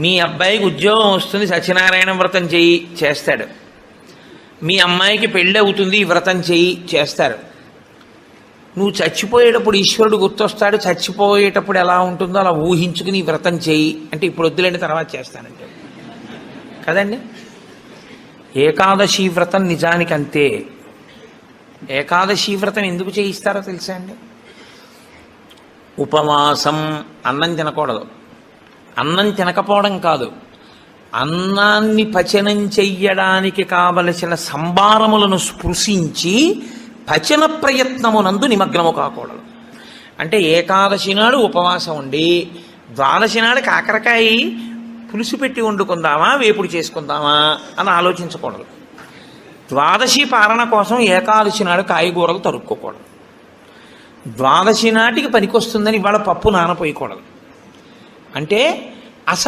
మీ అబ్బాయికి ఉద్యోగం వస్తుంది సత్యనారాయణ వ్రతం చేయి చేస్తాడు. మీ అమ్మాయికి పెళ్ళి అవుతుంది వ్రతం చేయి చేస్తారు. నువ్వు చచ్చిపోయేటప్పుడు ఈశ్వరుడు గుర్తొస్తాడు చచ్చిపోయేటప్పుడు ఎలా ఉంటుందో అలా ఊహించుకుని వ్రతం చేయి అంటే ఇప్పుడు వద్దులేని తర్వాత చేస్తానంటే. కదండి? ఏకాదశి వ్రతం నిజానికి అంతే. ఏకాదశి వ్రతం ఎందుకు చేయిస్తారో తెలుసా అండి? ఉపవాసం అన్నం తినకూడదు. అన్నం తినకపోవడం కాదు. అన్నాన్ని పచనం చెయ్యడానికి కావలసిన సంభారములను స్పృశించి పచన ప్రయత్నమునందు నిమగ్నము కాకూడదు. అంటే ఏకాదశి నాడు ఉపవాసం ఉండి ద్వాదశి నాడు కాకరకాయ పులుసు పెట్టి వండుకుందామా వేపుడు చేసుకుందామా అని ఆలోచించకూడదు. ద్వాదశి పాలన కోసం ఏకాదశి నాడు కాయగూరలు తరుక్కోకూడదు. ద్వాదశి నాటికి పనికొస్తుందని ఇవాళ పప్పు నానపోయకూడదు. అంటే